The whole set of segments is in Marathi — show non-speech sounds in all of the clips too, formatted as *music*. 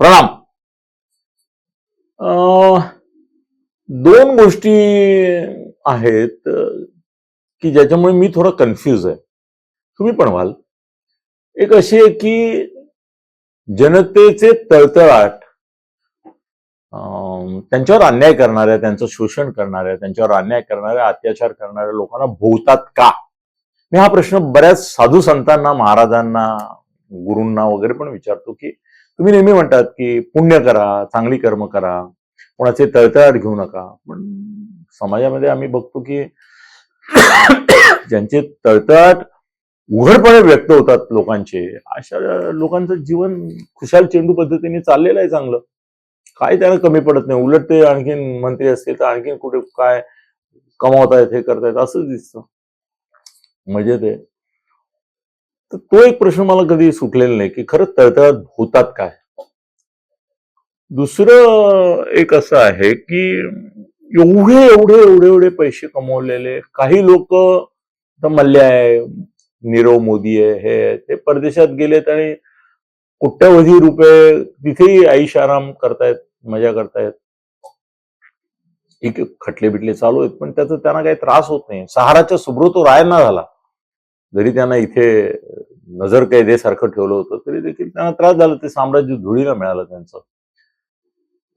प्रणाम. अं, दोन गोष्टी आहेत की ज्याच्यामुळे मी थोडा कन्फ्यूज आहे. तुम्ही पण व्हाल. एक अशी आहे की जनतेचे तळतळाट अं, त्यांच्यावर अन्याय करणाऱ्या त्यांचं शोषण करणाऱ्या त्यांच्यावर अन्याय करणाऱ्या अत्याचार करणाऱ्या लोकांना भोवतात का? मी हा प्रश्न बऱ्याच साधू संतांना महाराजांना गुरूंना वगैरे पण विचारतो की तुम्ही नेहमी म्हणतात की पुण्य करा चांगली कर्म करा कोणाचे तळतळाट घेऊ नका. पण समाजामध्ये आम्ही बघतो की ज्यांचे तळतळाट उघडपणे व्यक्त होतात लोकांचे अशा लोकांचं जीवन खुशाल चेंडू पद्धतीने चाललेलं आहे चांगलं. काय त्यांना कमी पडत नाही. उलट ते आणखीन मंत्री असतील तर आणखीन कुठे काय कमावतायत हे करतायत असंच दिसतं. म्हणजे मजेत आहे तर तो एक प्रश्न मला कधी सुटलेला नाही की खरंच तळतळात होतात काय? दुसरं एक असं आहे की एवढे एवढे एवढे एवढे पैसे कमवलेले काही लोक मल्ले आहे नीरव मोदी आहे हे ते परदेशात गेलेत आणि कोट्यावधी रुपये तिथेही आईश आराम करतायत मजा करतायत. ठीक खटले बिटले चालू आहेत पण त्याचा त्यांना काही त्रास होत नाही. सहाराच्या सुब्रतो रायना झाला. जरी त्यांना इथे नजर कैदेसारखं ठेवलं होतं तरी देखील त्यांना त्रास झाला. ते साम्राज्य धुळीला मिळालं त्यांचं.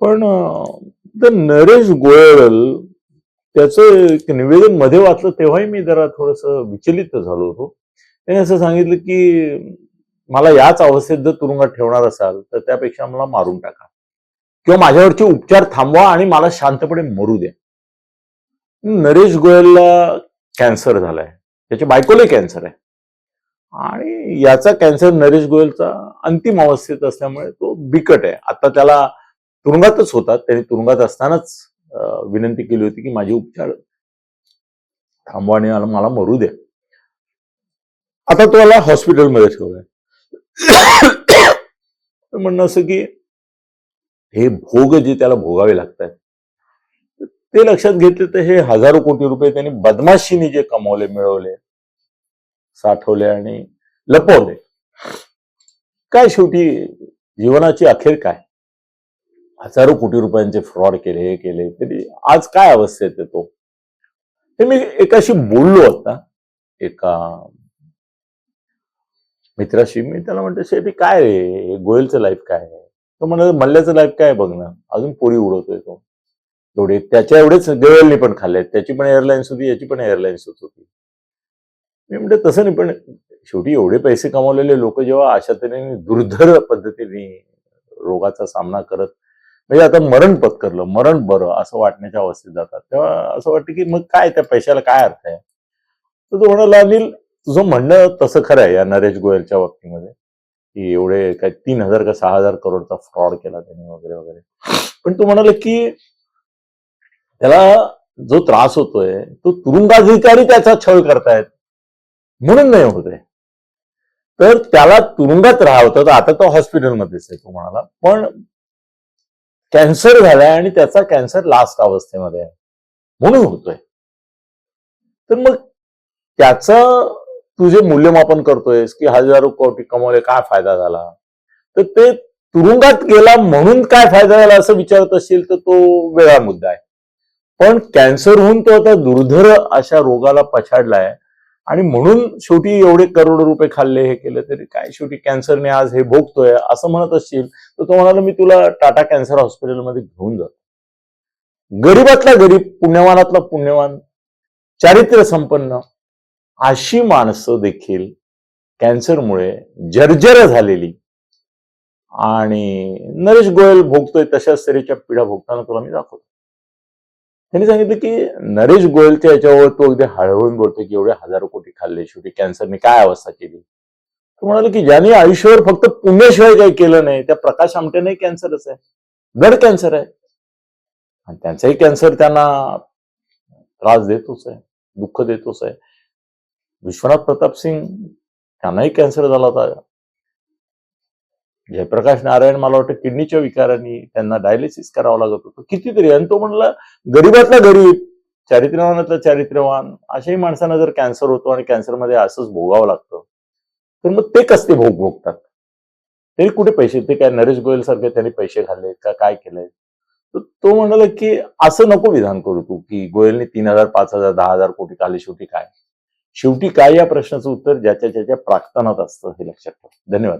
पण तर नरेश गोयल त्याचं एक निवेदनमध्ये वाचलं तेव्हाही मी जरा थोडस विचलित झालो होतो. त्याने असं सांगितलं की मला याच अवस्थेत जर तुरुंगात ठेवणार असाल तर त्यापेक्षा मला मारून टाका. किंवा माझ्यावरचे उपचार थांबवा आणि मला शांतपणे मरू द्या. नरेश गोयलला कॅन्सर झालाय. त्याच्या बायकोला कॅन्सर आहे. आणि याचा कॅन्सर नरेश गोयलचा अंतिम अवस्थेत असल्यामुळे तो बिकट आहे. आता त्याला तुरुंगातच होता त्याने तुरुंगात असतानाच विनंती केली होती की माझे उपचार थांबवा आणि मला मरू द्या आता तो मला हॉस्पिटलमध्ये ठेवलाय. *coughs* तर म्हणणं असं की हे भोग जे त्याला भोगावे लागतात ते लक्षात घेतले तर हे हजारो कोटी रुपये त्यांनी बदमाशीने जे कमावले मिळवले साठवले आणि लपवले. काय शेवटी जीवनाची अखेर काय? हजारो कोटी रुपयांचे फ्रॉड केले हे केले तरी आज काय अवस्थेत येतो तो? हे मी एकाशी बोललो आता एका मित्राशी. मी त्याला म्हणतो शेवटी काय रे? हे गोयलचं लाईफ काय आहे? तो म्हणत मल्ल्याचं लाईफ काय बघ ना? अजून पोळी उडवतोय तो. एवढे त्याच्या एवढेच गोयलनी पण खाल्ले त्याची पण एअरलाईन्स होती याची पण एअरलाईन्स होती. मी तसं नाही पण शेवटी एवढे पैसे कमावलेले लोक जेव्हा अशा तऱ्हेने दुर्धर पद्धतीने रोगाचा सामना करत म्हणजे आता मरण पत्करलं मरण बरं असं वाटण्याच्या अवस्थेत जातात तेव्हा असं वाटतं की मग काय त्या पैशाला काय अर्थ आहे? तर तो म्हणाला अनिल तुझं म्हणणं तसं खरं आहे या नरेश गोयलच्या बाबतीमध्ये की एवढे काय तीन हजार का सहा हजार करोडचा फ्रॉड केला त्यांनी वगैरे वगैरे. पण तू म्हणाल की त्याला जो त्रास होतोय तो तुरुंगाधिकारी त्याचा छळ करतायत. म्हणून नाही होत आहे तर त्याला तुरुंगात राहावं. तर आता तो हॉस्पिटलमध्येच आहे तो म्हणाला. पण कॅन्सर झालाय आणि त्याचा कॅन्सर लास्ट अवस्थेमध्ये आहे. म्हणून होतोय. तर मग त्याचं तू जे मूल्यमापन करतोयस की हजारो कोटी कमवले काय फायदा झाला? तर ते तुरुंगात गेला म्हणून काय फायदा झाला असं विचारत असेल तर तो वेगळा मुद्दा आहे. पण कॅन्सर होऊन तो आता दुर्धर अशा रोगाला पछाडलाय. आणि म्हणून शेवटी एवढे करोड रुपये खाल्ले हे केले तरी काय? शेवटी कॅन्सरने आज हे भोगतोय असं म्हणत असशील तर तो म्हणाला मी तुला टाटा कॅन्सर हॉस्पिटलमध्ये घेऊन जातो. गरीबातला गरीब पुण्यवानातला पुण्यवान चारित्र्य संपन्न अशी माणसं देखील कॅन्सरमुळे जर्जर झालेली. आणि नरेश गोयल भोगतोय तशाच तऱ्हेच्या पिढ्या भोगताना तुला मी दाखवतो. त्यांनी सांगितलं की नरेश गोयलच्या याच्यावर तो अगदी हळहळून बोलतो की एवढे हजारो कोटी खाल्ले शेवटी कॅन्सरने काय अवस्था केली? तो म्हणाला की ज्याने आयुष्यावर फक्त पुण्याशिवाय काही केलं नाही त्या प्रकाश आमटेने कॅन्सरच आहे. ब्लड कॅन्सर आहे. आणि त्यांचाही कॅन्सर त्यांना त्रास देतोच आहे दुःख देतोच आहे. विश्वनाथ प्रताप सिंग त्यांनाही कॅन्सर झाला होता. जयप्रकाश नारायण मला वाटतं किडनीच्या विकारांनी त्यांना डायलिसिस करावा लागत होतं. कितीतरी आणि तो म्हणला गरीबातला गरीब चारित्र्यवानातला चारित्र्यवान अशाही माणसांना जर कॅन्सर होतो आणि कॅन्सरमध्ये असंच भोगावं लागतं तर मग ते कसते भोग भोगतात? तरी कुठे पैसे ते काय नरेश गोयल सारखे त्यांनी पैसे घालले का काय केलंय? तर तो म्हणाला की असं नको विधान करू तू की गोयलने तीन हजार पाच हजार दहा हजार कोटी काले शेवटी काय? शेवटी काय या प्रश्नाचं उत्तर ज्याच्या ज्याच्या प्राक्तनात असतं हे लक्षात ठेवा. धन्यवाद.